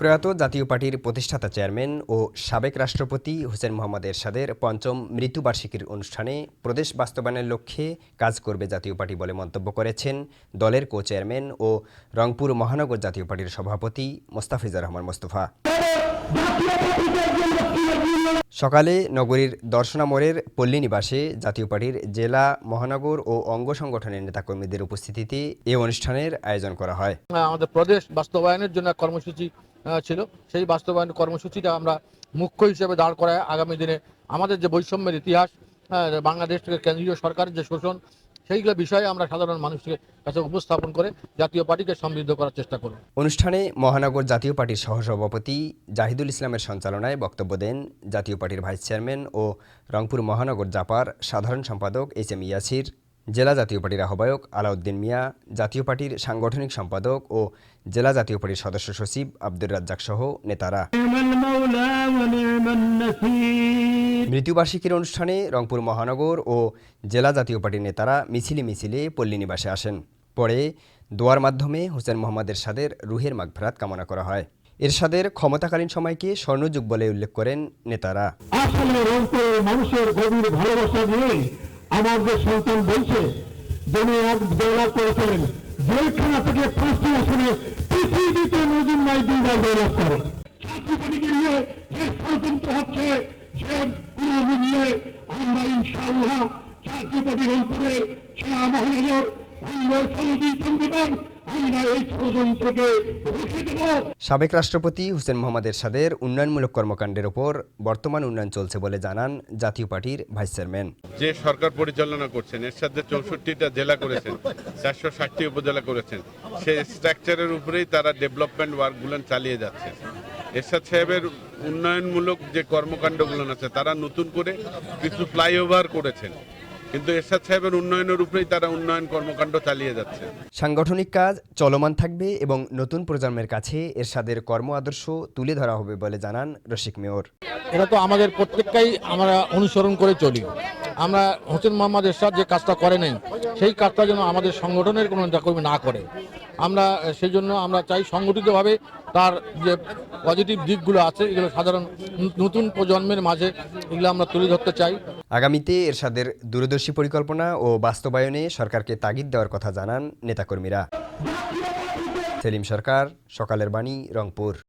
প্রয়াত জাতীয় পার্টির প্রতিষ্ঠাতা চেয়ারম্যান ও সাবেক রাষ্ট্রপতি হোসেন মোহাম্মদ এরশাদের পঞ্চম মৃত্যুবার্ষিকীর অনুষ্ঠানে প্রদেশ বাস্তবায়নের লক্ষ্যে কাজ করবে জাতীয় পার্টি বলে মন্তব্য করেছেন দলের কো চেয়ারম্যান ও রংপুর মহানগর জাতীয় পার্টির সভাপতি মোস্তাফিজুর রহমান মোস্তফা। সকালে নগরীর দর্শনা মোড়ের পল্লী নিবাসে জাতীয় পার্টির জেলা মহানগর ও অঙ্গ সংগঠনের নেতাকর্মীদের উপস্থিতিতে এ অনুষ্ঠানের আয়োজন করা হয়। আহ, আমাদের প্রদেশ বাস্তবায়নের জন্য কর্মসূচি ছিল। সেই বাস্তবায়ন কর্মসূচিটা আমরা মুখ্য হিসেবে দাঁড় করায় আগামী দিনে। আমাদের যে বৈষম্যের ইতিহাস আহ, বাংলাদেশ থেকে কেন্দ্রীয় সরকারের যে শোষণ সেইগুলো বিষয়ে আমরা সাধারণ মানুষকে কাছে উপস্থাপন করে জাতীয় পার্টিকে সমৃদ্ধ করার চেষ্টা করব। অনুষ্ঠানে মহানগর জাতীয় পার্টির সহসভাপতি জাহিদুল ইসলামের সঞ্চালনায় বক্তব্য দেন জাতীয় পার্টির ভাইস চেয়ারম্যান ও রংপুর মহানগর জাপার সাধারণ সম্পাদক এইচ এম ইয়াসির। জেলা জাতীয় পার্টির আহ্বায়ক আলাউদ্দিন মিয়া, জাতীয় পার্টির সাংগঠনিক সম্পাদক ও জেলা জাতীয় পার্টির সদস্য সচিব আব্দুর রাজ্জাক সহ নেতারা। মৃত্যুবার্ষিকীর অনুষ্ঠানে রংপুর মহানগর ও জেলা জাতীয় পার্টির নেতারা মিছিলে মিছিলে পল্লী নিবাসে আসেন। পরে দোয়ার মাধ্যমে হোসেন মোহাম্মদ এরশাদের রুহের মাগফরাত কামনা করা হয়। এরশাদের ক্ষমতাকালীন সময়কে স্বর্ণযুগ বলে উল্লেখ করেন নেতারা। নিয়ে আমার যে সন্তান বলছে, যিনি এক জয়লাভ করেছিলেন, জেলখানা থেকে ফাঁসি আসলে পৃথিবীতে নদীর নাই, দুইবার দৌলা করে। ছাত্রীকে নিয়ে যে ষড়যন্ত্র হচ্ছে, সে মূল্যে আমরা ইনশাআল্লাহ ছাত্রীপতি উপরে সে সাবেক রাষ্ট্রপতি হুসেন মোহাম্মদ এরশাদের উন্নয়নমূলক কর্মকাণ্ডের ওপর বর্তমান উন্নয়ন চলছে বলে জানান জাতীয় পার্টির ভাইস চেয়ারম্যান। যে সরকার পরিচালনা করছেন এর সাথে চৌষট্টিটা জেলা করেছেন, চারশো ষাটটি উপজেলা করেছেন, সেই স্ট্রাকচারের উপরেই তারা ডেভেলপমেন্ট ওয়ার্কগুলো চালিয়ে যাচ্ছে। এরশাদ সাহেবের উন্নয়নমূলক যে কর্মকাণ্ডগুলো আছে, তারা নতুন করে কিছু ফ্লাইওভার করেছেন। কিন্তু এরশাদ সাহেবের উন্নয়নের উপরেই তারা উন্নয়ন কর্মকাণ্ড চালিয়ে যাচ্ছে। সাংগঠনিক কাজ চলমান থাকবে এবং নতুন প্রজন্মের কাছে এরশাদের কর্ম আদর্শ তুলে ধরা হবে বলে জানান রশিক মেয়র। এটা তো আমাদের প্রত্যেকটাই আমরা অনুসরণ করে চলি। আমরা হোসেন মোহাম্মদ এরশাদ যে কাজটা করে নেই সেই কাজটা যেন আমাদের সংগঠনের কোনো নেতাকর্মী না করে। আমরা সেই জন্য আমরা চাই সংগঠিতভাবে তার যে পজিটিভ দিকগুলো আছে এগুলো সাধারণ নতুন প্রজন্মের মাঝে এগুলো আমরা তুলে ধরতে চাই। আগামীতে এরশাদের দূরদর্শী পরিকল্পনা ও বাস্তবায়নে সরকারকে তাগিদ দেওয়ার কথা জানান নেতাকর্মীরা। সেলিম সরকার, সকালের বাণী, রংপুর।